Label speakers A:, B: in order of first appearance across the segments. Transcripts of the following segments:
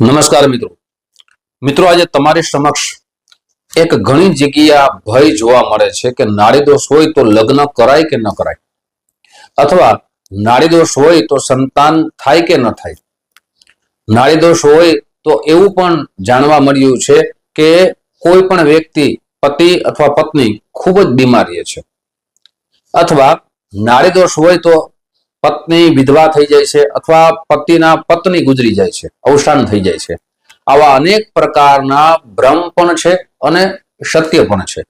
A: નમસ્કાર મિત્રો. મિત્રો, આજે તમારી સમક્ષ એક ઘણી જગ્યા ભય જોવા મળે છે કે નાડી દોષ હોય તો લગ્ન કરાય કે ન કરાય? અથવા નાડી દોષ હોય તો સંતાન થાય કે ન થાય? નાડી દોષ હોય તો એવું પણ જાણવા મળ્યું છે કે કોઈ પણ વ્યક્તિ, પતિ અથવા પત્ની ખૂબ જ બીમાર રહે છે. અથવા નાડી દોષ હોય તો પત્ની વિધવા થઈ જાય છે અથવા પતિના પત્ની ગુજરી જાય છે, અવસાન થઈ જાય છે. આવા અનેક પ્રકારના ભ્રમ પણ છે અને સત્ય પણ છે.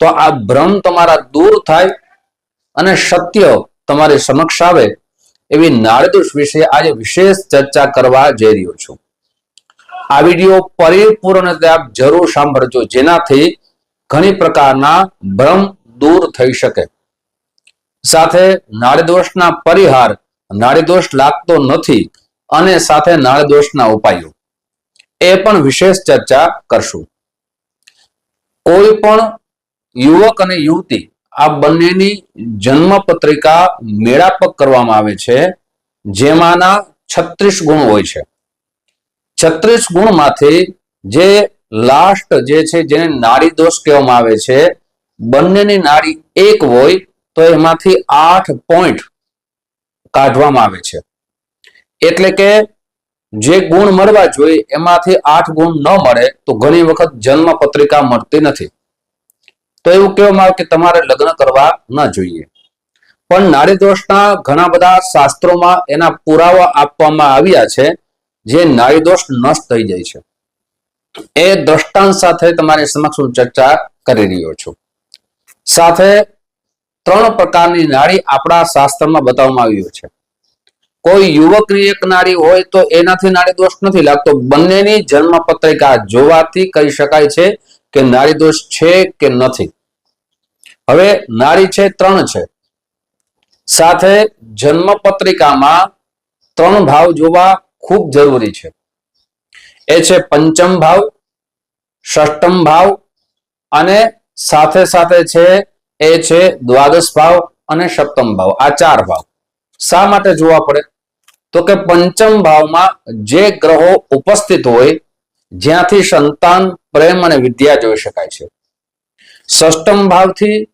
A: તો આ ભ્રમ તમારા દૂર થાય અને સત્ય તમારી સમક્ષ આવે એવી નાળદોષ વિશે આજે વિશેષ ચર્ચા કરવા જઈ રહ્યો છું. આ વીડિયો પરિપૂર્ણ આપ જરૂર સાંભળજો, જેનાથી ઘણી પ્રકારના ભ્રમ દૂર થઈ શકે. સાથે નાડીદોષના પરિહાર નાડીદોષ લાગતો નથી અને સાથે નાડીદોષના ઉપાયો. એ પણ વિશેષ ચર્ચા કરશું. કોઈ પણ યુવક અને યુવતી આ બંનેની જન્મ પત્રિકા મેળાપક કરવામાં આવે છે, જેમાંના છત્રીસ ગુણ હોય છે. છત્રીસ ગુણમાંથી જે લાસ્ટ જે છે જેને નાડી દોષ કહેવામાં આવે છે, બંનેની નાડી એક હોય તો એમાંથી આઠ પોઈન્ટ કાઢવામાં આવે છે. એટલે કે જે ગુણ મળવા જોઈએ, એમાંથી આઠ ગુણ ન મળે, તો ઘણી વખત જન્મ પત્રિકા મળતી નથી. તો એવું કહેવામાં આવે કે તમારે લગ્ન કરવા ન જોઈએ. પણ નાડી દોષના ઘણા બધા શાસ્ત્રોમાં એના પુરાવા આપવામાં આવ્યા છે, જે નાડી દોષ નષ્ટ થઈ જાય છે. એ દ્રષ્ટાંત સાથે તમારી સમક્ષ હું ચર્ચા કરી રહ્યો છું. સાથે ત્રણ પ્રકારની નાળી આપણા શાસ્ત્રમાં બતાવવામાં આવ્યું છે. કોઈ યુવકની એક નાળી હોય તો એનાથી નાળી દોષ નથી લાગતો. બંનેની જન્મ પત્રિકા જોવાથી કહી શકાય છે કે નાળી દોષ છે કે નથી. હવે નાળી છે, ત્રણ છે. સાથે જન્મ પત્રિકામાં ત્રણ ભાવ જોવા ખૂબ જરૂરી છે. એ છે પંચમ ભાવ ષષ્ટમ ભાવ અને સાથે સાથે છે એ છે દ્વાદશ ભાવ અને સપ્તમ ભાવ. આ ચાર ભાવ. શા માટે જોવા પડે? તો કે પંચમ ભાવમાં જે ગ્રહો ઉપસ્થિત હોય, જ્યાંથી સંતાન, પ્રેમ અને વિદ્યા જોઈ શકાય છે. ષષ્ટમ ભાવથી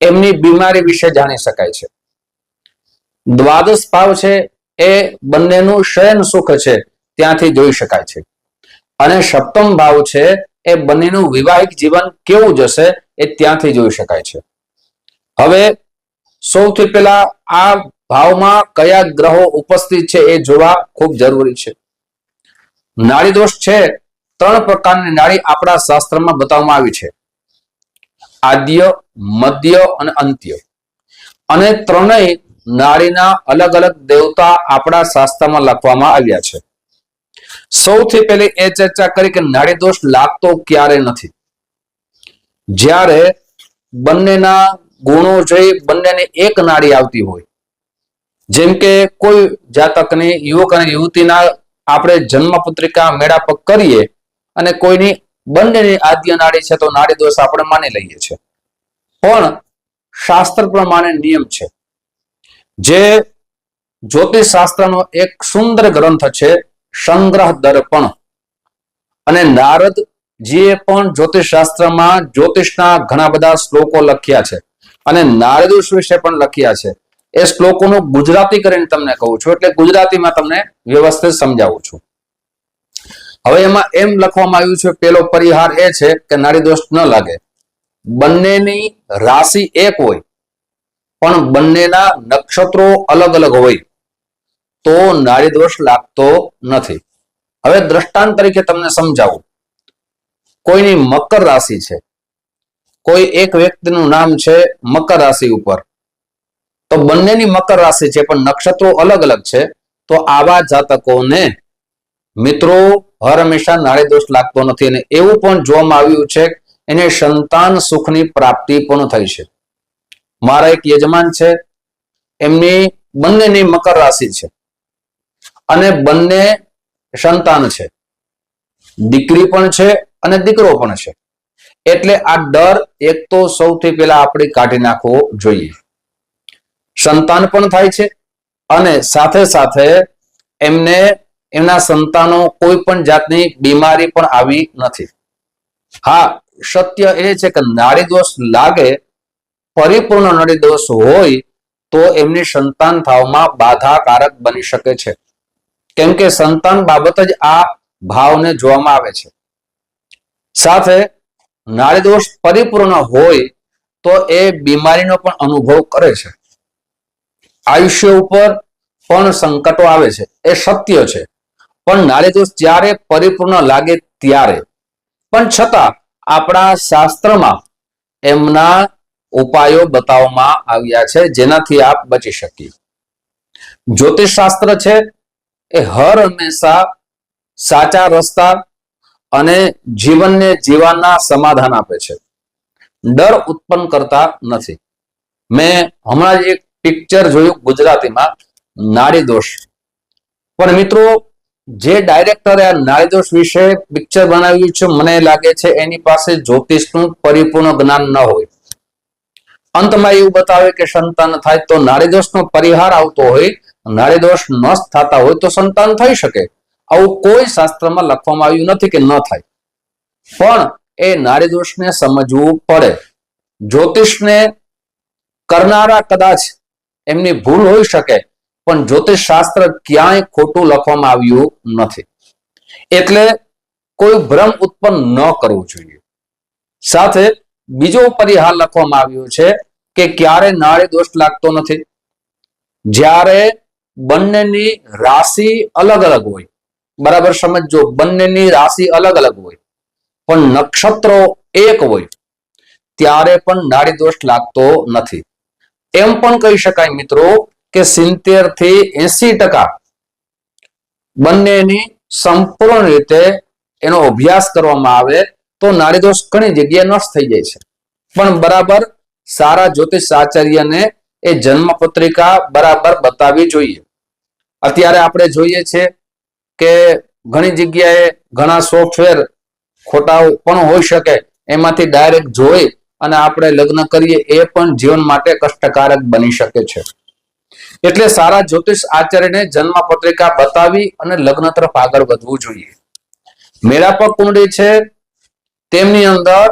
A: એમની બીમારી વિશે જાણી શકાય છે. દ્વાદશ ભાવ છે એ બંનેનું શયન સુખ છે, ત્યાંથી જોઈ શકાય છે. અને સપ્તમ ભાવ છે એ બંનેનું વિવાહિક જીવન કેવું જશે એ ત્યાંથી જોઈ શકાય છે. હવે સૌથી પહેલા આ ભાવમાં કયા ગ્રહો ઉપસ્થિત છે એ જોવા ખૂબ જરૂરી છે. નાડી દોષ છે, ત્રણ પ્રકારની નાડી આપણા શાસ્ત્રમાં બતાવવામાં આવી છે. આદ્ય, મધ્ય અને અંત્ય. અને ત્રણેય નાળીના અલગ અલગ દેવતા આપણા શાસ્ત્રમાં લખવામાં આવ્યા છે. સૌથી પહેલી એ ચર્ચા કરી કે નાડી દોષ લાગતો ક્યારે નથી. જ્યારે બંનેના ગુણો જોઈ બંનેને એક નાડી આવતી હોય, જેમ કે કોઈ જાતકની યુવક અને યુવતીના આપણે જન્મ પત્રિકા મેળાપક કરીએ અને કોઈની બંનેની આદ્ય નાડી છે તો નાડી દોષ આપણે માની લઈએ છીએ. પણ શાસ્ત્ર પ્રમાણે નિયમ છે, જે જ્યોતિષ શાસ્ત્રનો એક સુંદર ગ્રંથ છે, સંગ્રહ દર્પણ. અને નારદ જીએ પણ જ્યોતિષ શાસ્ત્રમાં જ્યોતિષના ઘણા બધા શ્લોકો લખ્યા છે અને નારદોષ વિશે પણ લખ્યા છે, એ શ્લોકોનું ગુજરાતી કરીને તમને કહું છું, એટલે ગુજરાતીમાં તમને વ્યવસ્થિત સમજાવું છું. હવે એમાં એમ લખવામાં આવ્યું છે, પેલો પરિહાર એ છે કે નારીદોષ ન લાગે. બંનેની રાશિ એક હોય, પણ બંનેના નક્ષત્રો અલગ અલગ હોય, તો નારીદોષ લાગતો નથી. હવે દ્રષ્ટાંત તરીકે તમને સમજાવું. કોઈની મકર રાશિ છે. કોઈ એક વ્યક્તિનું નામ છે મકર રાશિ ઉપર. તો બંનેની મકર રાશિ છે, પણ નક્ષત્રો અલગ અલગ છે. તો આવા જાતકોને મિત્રો, હર હંમેશા નાળી દોષ લાગતો નથી અને એવું પણ જોવામાં આવ્યું છે, એને સંતાન સુખની પ્રાપ્તિ પણ થઈ છે. મારા એક યજમાન છે, એમની બંનેની મકર રાશિ છે. અને બંને સંતાન છે. દીકરી પણ છે અને દીકરો પણ છે. એટલે આ ડર એક તો સૌથી પહેલા આપણે કાઢી નાખવો જોઈએ. સંતાન પણ થાય છે અને સાથે સાથે એમને, એમના સંતાનો કોઈ પણ જાતની બીમારી પણ આવી નથી. હા, સત્ય એ છે કે નાડી દોષ લાગે, પરિપૂર્ણ નાડી દોષ હોય, તો એમની સંતાન થવામાં બાધાકારક બની શકે છે. કેમ કે સંતાન બાબત જ આ ભાવને જોવામાં આવે છે. સાથે નાડી દોષ પરિપૂર્ણ હોય તો એ બીમારીનો પણ અનુભવ કરે છે. આયુષ્ય ઉપર પણ સંકટો આવે છે. એ સત્ય છે. પણ નાડી દોષ જ્યારે પરિપૂર્ણ લાગે ત્યારે. પણ છતાં આપણા શાસ્ત્રમાં એમના ઉપાયો બતાવવામાં આવ્યા છે. જેનાથી આપ બચી શકીએ. જ્યોતિષ શાસ્ત્ર છે એ હર હંમેશા સાચા રસ્તા અને જીવનને જીવવાના સમાધાન આપે છે. ડર ઉત્પન્ન કરતા નથી. મેં હમણાં જ એક પિક્ચર જોયું ગુજરાતીમાં, નાડી દોષ. પણ મિત્રો, જે ડાયરેક્ટરે આ નાડી દોષ વિશે પિક્ચર બનાવ્યું છે, મને લાગે છે એની પાસે જ્યોતિષનું પરિપૂર્ણ જ્ઞાન ન હોય. અંતમાં એવું બતાવે કે સંતાન થાય તો નાડી દોષનો પરિહાર આવતો હોય. નાડી દોષ નષ્ટ થતા હોય તો સંતાન થઈ શકે. આવું કોઈ શાસ્ત્રમાં લખવામાં આવ્યું નથી કે ન થાય. પણ એ નારી દોષને સમજવું પડે. જ્યોતિષને કરનારા કદાચ એમની ભૂલ હોઈ શકે, પણ જ્યોતિષ શાસ્ત્ર ક્યાંય ખોટું લખવામાં આવ્યું નથી. એટલે કોઈ ભ્રમ ઉત્પન્ન ન કરવું જોઈએ. સાથે બીજો પરિહાર લખવામાં આવ્યો છે કે ક્યારે નાળી દોષ લાગતો નથી. જ્યારે બંનેની રાશિ અલગ અલગ હોય. બરાબર સમજો બંનેની રાશિ અલગ અલગ હોય, પણ નક્ષત્રો એક હોય, ત્યારે પણ નાડી દોષ લાગતો નથી. એમ પણ કહી શકાય મિત્રો કે સિત્તેરથી એસી ટકા બંનેની સંપૂર્ણ રીતે એનો અભ્યાસ કરવામાં આવે તો નાડી દોષ ઘણી જગ્યાએ નષ્ટ થઈ જાય છે. પણ બરાબર સારા જ્યોતિષ આચાર્યને એ જન્મ પત્રિકા બરાબર બતાવવી જોઈએ. અત્યારે આપણે જોઈએ છે કે ઘણી જગ્યાએ ઘણા સોફ્ટવેર ખોટા પણ હોઈ શકે, એમાંથી ડાયરેક્ટ જોઈ અને આપણે લગ્ન કરીએ, એ પણ જીવન માટે કષ્ટકારક બની શકે છે. એટલે સારા જ્યોતિષ આચાર્યને જન્મ પત્રિકા બતાવી અને લગ્ન તરફ આગળ વધવું જોઈએ. મેળાપક કુંડળી છે, તેમની અંદર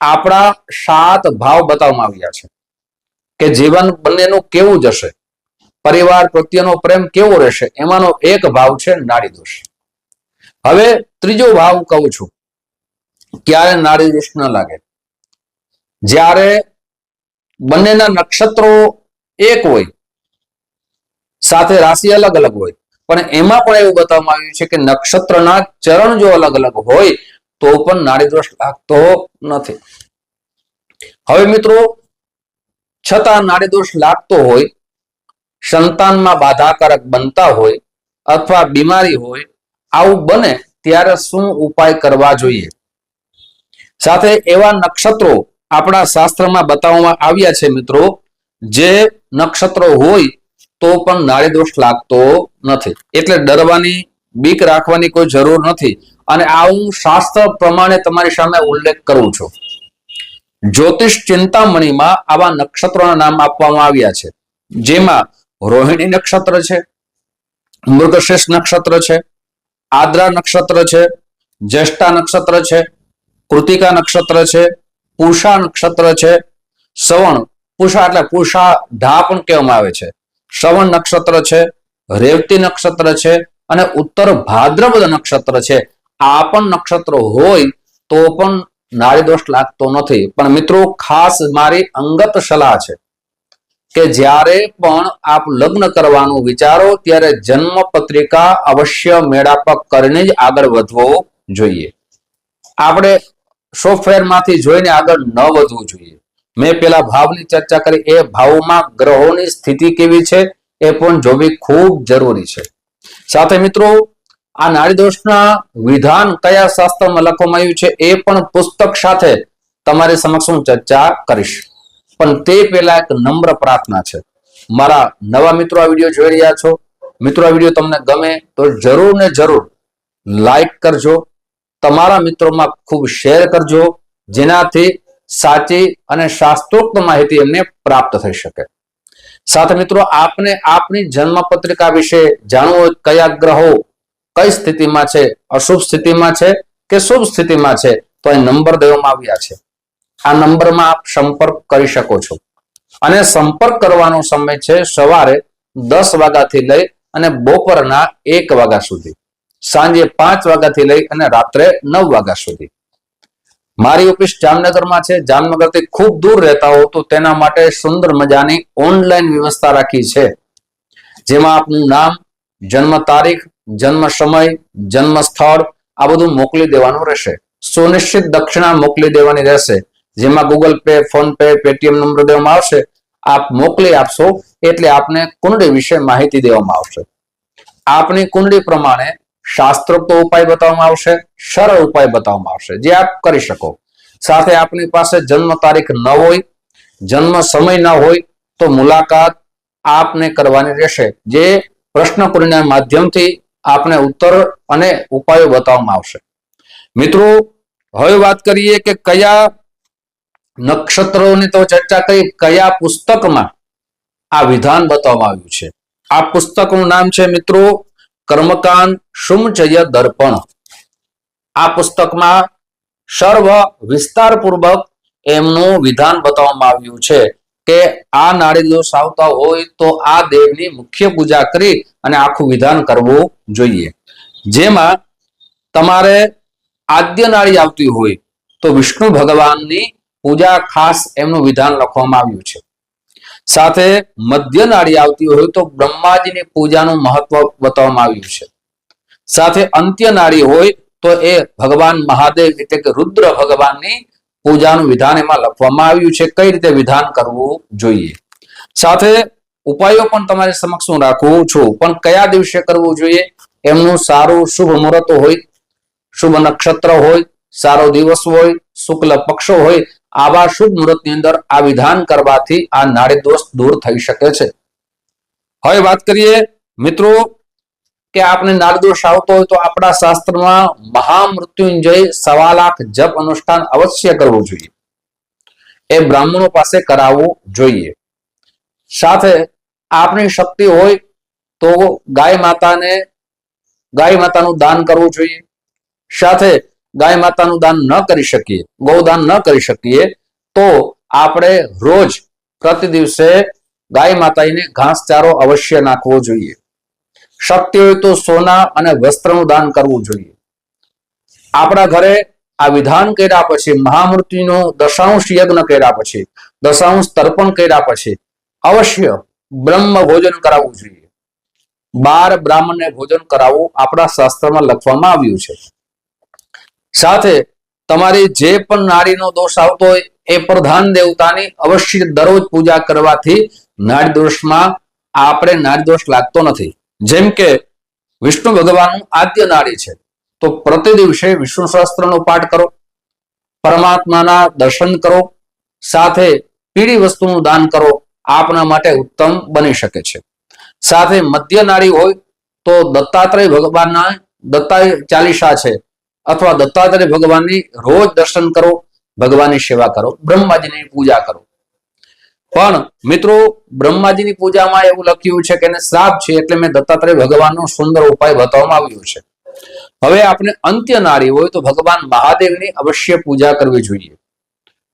A: આપણા સાત ભાવ બતાવવામાં આવ્યા છે. કે જીવન બંનેનું કેવું જશે? પરિવાર પ્રત્યેનો પ્રેમ કેવો રહેશે? એમાંનો એક ભાવ છે નાડી દોષ. હવે ત્રીજો ભાવ કહું છું. ક્યારે નાડી દોષ ન લાગે? જ્યારે બંનેના નક્ષત્રો એક હોય, સાથે રાશિ અલગ અલગ હોય, પણ એમાં પણ એવું બતાવવામાં આવ્યું છે કે નક્ષત્રના ચરણ જો અલગ અલગ હોય, તો પણ નાડી દોષ લાગતો નથી. હવે મિત્રો, છતાં નાડી દોષ લાગતો હોય સંતાનમાં બાધાકારક બનતા હોય અથવા બીમારી હોય, આવું બને ત્યારે શું ઉપાય કરવા જોઈએ? સાથે એવા નક્ષત્રો આપણા શાસ્ત્રમાં બતાવવામાં આવ્યા છે મિત્રો, જે નક્ષત્રો હોય તો પણ નાળી દોષ લાગતો નથી. એટલે ડરવાની, બીક રાખવાની કોઈ જરૂર નથી. અને આ હું શાસ્ત્ર પ્રમાણે તમારી સામે ઉલ્લેખ કરું છું. જ્યોતિષ ચિંતામણીમાં આવા નક્ષત્રોના નામ આપવામાં આવ્યા છે. જેમાં રોહિણી નક્ષત્ર છે, મૃગશેષ નક્ષત્ર છે, આદ્રા નક્ષત્ર છે, જ્યેષ્ઠા નક્ષત્ર છે, કૃતિકા નક્ષત્ર છે, પૂષા નક્ષત્ર છે, સવણ, પૂષા એટલે પૂષા ઢા પણ કહેવામાં આવે છે. શ્રવણ નક્ષત્ર છે, રેવતી નક્ષત્ર છે અને ઉત્તર ભાદ્રપદ નક્ષત્ર છે. આ પણ નક્ષત્રો હોય તો પણ નારી દોષ લાગતો નથી. પણ મિત્રો ખાસ મારી અંગત સલાહ છે. કે જ્યારે પણ આપ લગ્ન કરવાનું વિચારો, ત્યારે જન્મ પત્રિકા અવશ્ય મેળાપક કરીને જ આગળ વધવો જોઈએ. આપણે સોફ્ટવેરમાંથી જોઈને આગળ ન વધવું જોઈએ. મેં પેલા ભાવની ચર્ચા કરી, એ ભાવમાં ગ્રહોની સ્થિતિ કેવી છે, એ પણ જોવી ખૂબ જરૂરી છે. સાથે મિત્રો, આ નાડીદોષના વિધાન કયા શાસ્ત્રમાં લખવામાં આવ્યું છે, એ પણ પુસ્તક સાથે તમારી સમક્ષ હું ચર્ચા કરીશ. પણ તે પહેલા એક નમ્ર પ્રાર્થના છે. મારા નવા મિત્રો આ વીડિયો જોઈ રહ્યા છો. મિત્રો, આ વીડિયો તમને ગમે તો જરૂર ને જરૂર લાઈક કરજો. તમારા મિત્રોમાં ખૂબ શેર કરજો, જેનાથી સાચી અને શાસ્ત્રોક્ત માહિતી એમને પ્રાપ્ત થઈ શકે. સાથે મિત્રો, આપને આપની જન્મ પત્રિકા વિશે જાણવું હોય કયા ગ્રહો, કઈ સ્થિતિમાં છે, અશુભ સ્થિતિમાં છે કે શુભ સ્થિતિમાં છે, તો અહીં નંબર દેવામાં આવ્યા છે. આ નંબરમાં આપ સંપર્ક કરી શકો છો. અને સંપર્ક કરવાનો સમય છે સવારે દસ વાગ્યાથી લઈ અને બપોરના એક વાગ્યા સુધી. સાંજે પાંચ વાગ્યાથી લઈ અને રાત્રે નવ વાગ્યા સુધી. મારી ઓફિસ જામનગરમાં છે. જામનગરથી ખૂબ દૂર રહેતા હો તો તેના માટે સુંદર મજાની ઓનલાઈન વ્યવસ્થા રાખી છે. જેમાં આપનું નામ, જન્મ તારીખ, જન્મ સમય, જન્મ સ્થળ આ બધું મોકલી દેવાનું રહેશે. સુનિશ્ચિત દક્ષિણા મોકલી દેવાની રહેશે. જેમાં Google pay PhonePe Paytm number દેવામાં આવશે. આપ મોકલી આપશો, એટલે આપને કુંડળી વિશે માહિતી દેવામાં આવશે. આપની કુંડળી પ્રમાણે શાસ્ત્રોક્ત ઉપાય બતાવવામાં આવશે, સરળ ઉપાય બતાવવામાં આવશે, જે આપ કરી શકો. સાથે આપની પાસે જન્મ તારીખ ન હોય, જન્મ સમય ન હોય, તો મુલાકાત આપને કરવાની રહેશે, જે પ્રશ્ન કુંડળીના માધ્યમથી આપને ઉત્તર અને ઉપાયો બતાવવામાં આવશે. મિત્રો, હવે વાત કરીએ કે કયા નક્ષત્રોની તો ચર્ચા કરી, કયા પુસ્તકમાં આ વિધાન બતાવવામાં આવ્યું છે? આ પુસ્તકનું નામ છે મિત્રો, કર્મકાંડ સુમચય દર્પણ. આ પુસ્તકમાં સર્વ વિસ્તારપૂર્વક એમનું વિધાન બતાવવામાં આવ્યું છે કે આ નાડી દોષ આવતા હોય તો આ દેવની મુખ્ય પૂજા કરી અને આખું વિધાન કરવું જોઈએ. જેમાં તમારે આદ્ય નાળી આવતી હોય તો વિષ્ણુ ભગવાનની પૂજા ખાસ એમનું વિધાન લખવામાં આવ્યું છે. સાથે મધ્ય નાળી આવતી હોય તો બ્રહ્માજીની પૂજાનું મહત્વ બતાવવામાં આવ્યું છે. સાથે અંત્ય નાળી હોય તો એ ભગવાન મહાદેવ એટલે કે રુદ્ર ભગવાનની પૂજાનું વિધાન એમાં લખવામાં આવ્યું છે. કઈ રીતે વિધાન કરવું જોઈએ? સાથે ઉપાયો પણ તમારી સમક્ષ હું રાખું છું. પણ કયા દિવસે કરવું જોઈએ? એમનું સારું શુભ મુહૂર્ત હોય, શુભ નક્ષત્ર હોય, સારો દિવસ હોય, શુક્લ પક્ષો હોય આવા શુભ મુહૂર્તની અંદર આ વિધાન કરવાથી આ નાડી દોષ દૂર થઈ શકે છે. હવે વાત કરીએ, મિત્રો, કે આપણે નાડી દોષ આવતો હોય તો આપણા શાસ્ત્રમાં મહામૃત્યુંજય સવા લાખ જપ અનુષ્ઠાન અવશ્ય કરવું જોઈએ. એ બ્રાહ્મણો પાસે કરાવવું જોઈએ. સાથે આપણી શક્તિ હોય તો ગાય માતાને, ગાય માતાનું દાન કરવું જોઈએ. સાથે ગાય માતાનું દાન ન કરી શકીએ ગૌદાન ન કરી શકીએ, તો આપણે રોજ પ્રતિ દિવસે ગાય માતાને ઘાસચારો અવશ્ય નાખવો જોઈએ. શક્ય હોય તો સોના અને વસ્ત્રનું દાન કરવું જોઈએ. આપણા ઘરે આ વિધાન કર્યા પછી, મહામૃત્યુનો દશાંશ યજ્ઞ કર્યા પછી, દશાંશ તર્પણ કર્યા પછી, અવશ્ય બ્રહ્મ ભોજન કરાવવું જોઈએ. બાર બ્રાહ્મણને ભોજન કરાવવું આપણા શાસ્ત્રમાં લખવામાં આવ્યું છે. સાથે તમારી જે પણ નાડીનો દોષ આવતો હોય એ પ્રધાન દેવતાની અવશ્ય દરરોજ પૂજા કરવાથી નાડી દોષમાં આપણે નાડી દોષ લાગતો નથી. જેમ કે વિષ્ણુ ભગવાનનું આદ્ય નાડી છે. તો પ્રતિ દિવસે વિષ્ણુ સહસ્ત્રનો પાઠ કરો, પરમાત્માના દર્શન કરો, સાથે પીળી વસ્તુનું દાન કરો, આપના માટે ઉત્તમ બની શકે છે. સાથે મધ્ય નાડી હોય તો દત્તાત્રેય ભગવાનના દત્તા ચાલીસા છે. અથવા દત્તાત્રેય ભગવાનની રોજ દર્શન કરો, ભગવાનની સેવા કરો, બ્રહ્માજીની પૂજા કરો. પણ મિત્રો, બ્રહ્માજીની પૂજામાં એવું લખ્યું છે કે એને શ્રાપ છે એટલે મેં દત્તાત્રેય ભગવાનનો સુંદર ઉપાય બતાવવામાં આવ્યો છે. હવે આપણે અંત્ય નારી હોય તો ભગવાન મહાદેવની અવશ્ય પૂજા કરવી જોઈએ.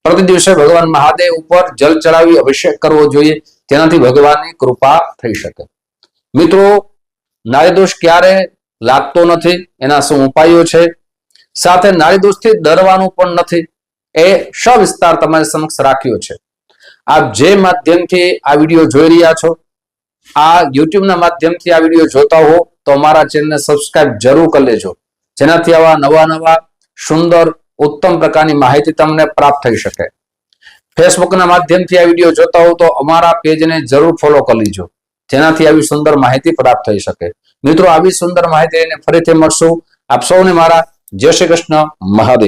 A: પ્રતિ દિવસે ભગવાન મહાદેવ ઉપર જલ ચડાવી અભિષેક કરવો જોઈએ, તેનાથી ભગવાનની કૃપા થઈ શકે. મિત્રો, નારી દોષ ક્યારે લાગતો નથી, એના શું ઉપાયો છે? સાથે નારી દોષથી ડરવાનું પણ નથી. એ સવિસ્તાર તમારી સમક્ષ રાખ્યો છે. આપ જે માધ્યમથી આ વીડિયો જોઈ રહ્યા છો, આ યુટ્યુબના માધ્યમથી આ વીડિયો જોતા હો, તો અમારા ચેનલને સબસ્ક્રાઇબ જરૂર કરી લેજો. જેનાથી આવા નવા નવા સુંદર, ઉત્તમ પ્રકારની માહિતી તમને પ્રાપ્ત થઈ શકે. ફેસબુકના માધ્યમથી આ વીડિયો જોતા હો, તો અમારા પેજને જરૂર ફોલો કરી લેજો. જેનાથી આવી સુંદર માહિતી પ્રાપ્ત થઈ શકે. મિત્રો, આવી સુંદર માહિતી ફરીથી મળશું. આપ સૌને મારા જય શ્રી કૃષ્ણ મહાદેવ.